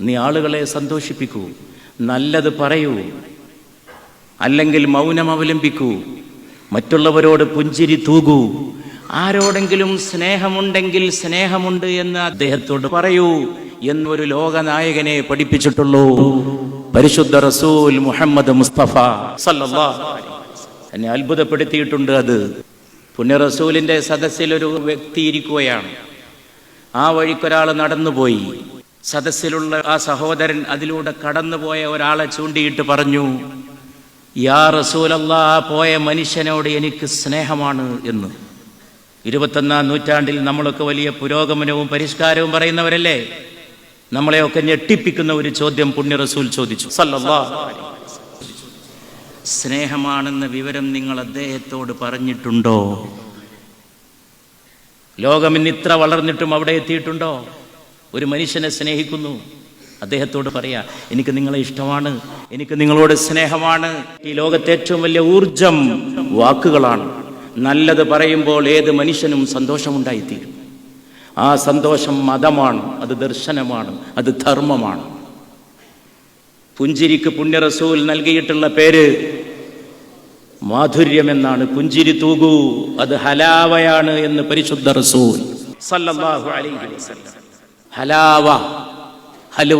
നീ ആളുകളെ സന്തോഷിപ്പിക്കൂ നല്ലത് പറയൂ അല്ലെങ്കിൽ മൗനം അവലംബിക്കൂ മറ്റുള്ളവരോട് പുഞ്ചിരി തൂകൂ ആരോടെങ്കിലും സ്നേഹമുണ്ടെങ്കിൽ സ്നേഹമുണ്ട് എന്ന് അദ്ദേഹത്തോട് പറയൂ എന്നൊരു ലോകനായകനെ പഠിപ്പിച്ചിട്ടുള്ളൂ. പരിശുദ്ധ റസൂൽ മുഹമ്മദ് മുസ്തഫ. എന്നെ അത്ഭുതപ്പെടുത്തിയിട്ടുണ്ട് അത്. പുണ്യ റസൂലിന്റെ സദസ്സിൽ ഒരു വ്യക്തി ഇരിക്കുകയാണ്. ആ വഴിക്കൊരാൾ നടന്നുപോയി. സദസ്സിലുള്ള ആ സഹോദരൻ അതിലൂടെ കടന്നുപോയ ഒരാളെ ചൂണ്ടിയിട്ട് പറഞ്ഞു യാ റസൂലല്ലാ പോയ മനുഷ്യനോട് എനിക്ക് സ്നേഹമാണ് എന്ന്. ഇരുപത്തൊന്നാം നൂറ്റാണ്ടിൽ നമ്മളൊക്കെ വലിയ പുരോഗമനവും പരിഷ്കാരവും പറയുന്നവരല്ലേ? നമ്മളെയൊക്കെ ഞെട്ടിപ്പിക്കുന്ന ഒരു ചോദ്യം പുണ്യ റസൂൽ ചോദിച്ചു. സ്നേഹമാണെന്ന വിവരം നിങ്ങൾ അദ്ദേഹത്തോട് പറഞ്ഞിട്ടുണ്ടോ? ലോകം ഇന്ന് ഇത്ര വളർന്നിട്ടും അവിടെ എത്തിയിട്ടുണ്ടോ? ഒരു മനുഷ്യനെ സ്നേഹിക്കുന്നു. അദ്ദേഹത്തോട് പറയാ എനിക്ക് നിങ്ങളെ ഇഷ്ടമാണ്. എനിക്ക് നിങ്ങളോട് സ്നേഹമാണ്. ഈ ലോകത്തെ ഏറ്റവും വലിയ ഊർജം വാക്കുകളാണ്. നല്ലത് പറയുമ്പോൾ ഏത് മനുഷ്യനും സന്തോഷമുണ്ടായിത്തീരും. ആ സന്തോഷം മതമാണ് അത് ദർശനമാണ് അത് ധർമ്മമാണ്. പുഞ്ചിരിക്ക് പുണ്യ റസൂൽ നൽകിയിട്ടുള്ള പേര് മാധുര്യമെന്നാണ്. പുഞ്ചിരി തൂകൂ അത് ഹലാവയാണ് എന്ന് പരിശുദ്ധ റസൂൽ. സല്ലല്ലാഹു അലൈഹി വസല്ലം. ഹലാവ ഹലുവ